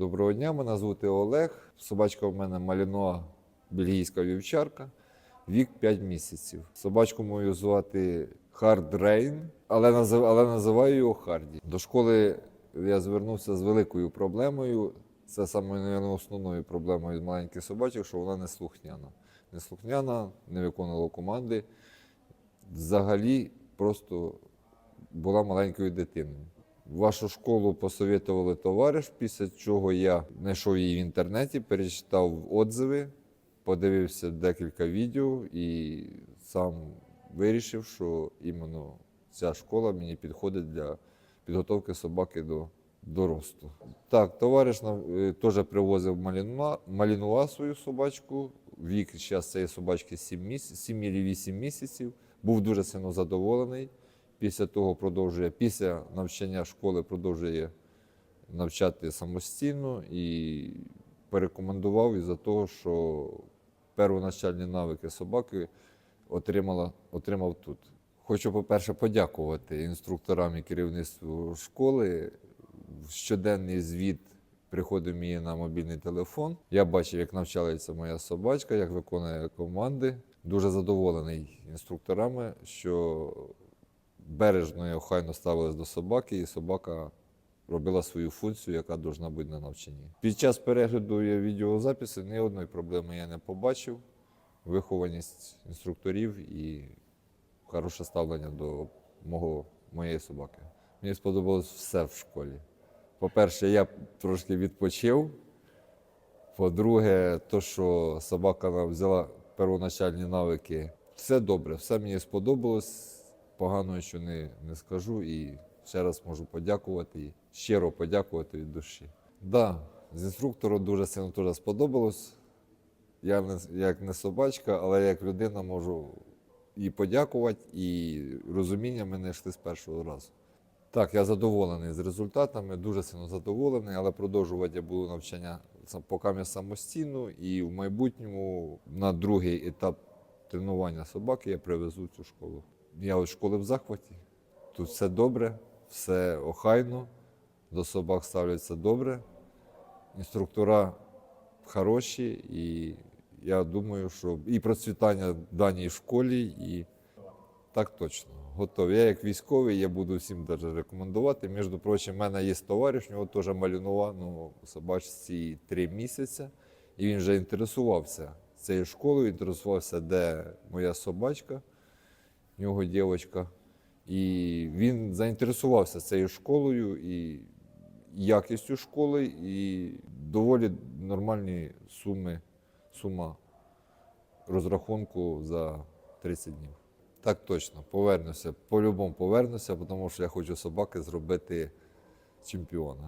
Доброго дня, мене звати Олег. Собачка в мене малінуа бельгійська вівчарка, вік 5 місяців. Собачку мою звати Хард Рейн, але, назив, але називаю його Харді. До школи я звернувся з великою проблемою. Це саме наверно, основною проблемою маленьких собачок, що вона не слухняна. Не слухняна, не виконувала команди. Взагалі просто була маленькою дитиною. Вашу школу посовітували товариш, після чого я знайшов її в інтернеті, перечитав отзиви, подивився декілька відео і сам вирішив, що іменно ця школа мені підходить для підготовки собаки до, до росту. Так, товариш нам е, теж привозив малінуа, малінуа свою собачку. Вік зараз цієї собачки 7, місяців, 7 чи 8 місяців. Був дуже сильно задоволений. Після того продовжує, після навчання школи продовжує навчати самостійно і порекомендував із-за того, що первоначальні навики собаки отримала, отримав тут. Хочу, по-перше, подякувати інструкторам і керівництву школи. Щоденний звіт приходив мені на мобільний телефон. Я бачив, як навчається моя собачка, як виконує команди. Дуже задоволений інструкторами, що бережно і охайно ставились до собаки, і собака робила свою функцію, яка повинна бути на навчанні. Під час перегляду я відеозаписи ні одної проблеми я не побачив. Вихованість інструкторів і хороше ставлення до мого, моєї собаки. Мені сподобалось все в школі. По-перше, я трошки відпочив. По-друге, то, що собака взяла первоначальні навики, все добре, все мені сподобалось. Поганого що не, не скажу і ще раз можу подякувати і щиро подякувати від душі. Да, з інструктором дуже сильно теж сподобалось. Я не, як не собачка, але як людина можу і подякувати, і розуміння ми знайшли з першого разу. Так, я задоволений з результатами, дуже сильно задоволений, але продовжувати я буду навчання поки я самостійно, і в майбутньому на другий етап тренування собаки я привезу цю школу. Я від школи в захваті. Тут все добре, все охайно, до собак ставляться добре. Інструктора хороші, і я думаю, що і процвітання в даній школі, і так точно. Готовий. Я як військовий, я буду всім даже рекомендувати. Між прочим, в мене є товариш, у нього теж малюнова, ну, собачці три місяці, і він вже інтересувався цією школою, інтересувався, де моя собачка, в нього дівчинка. І він заінтересувався цією школою і якістю школи, і доволі нормальні суми, сума розрахунку за 30 днів. Так точно, повернуся. По-любому повернуся, тому що я хочу собаки зробити чемпіона.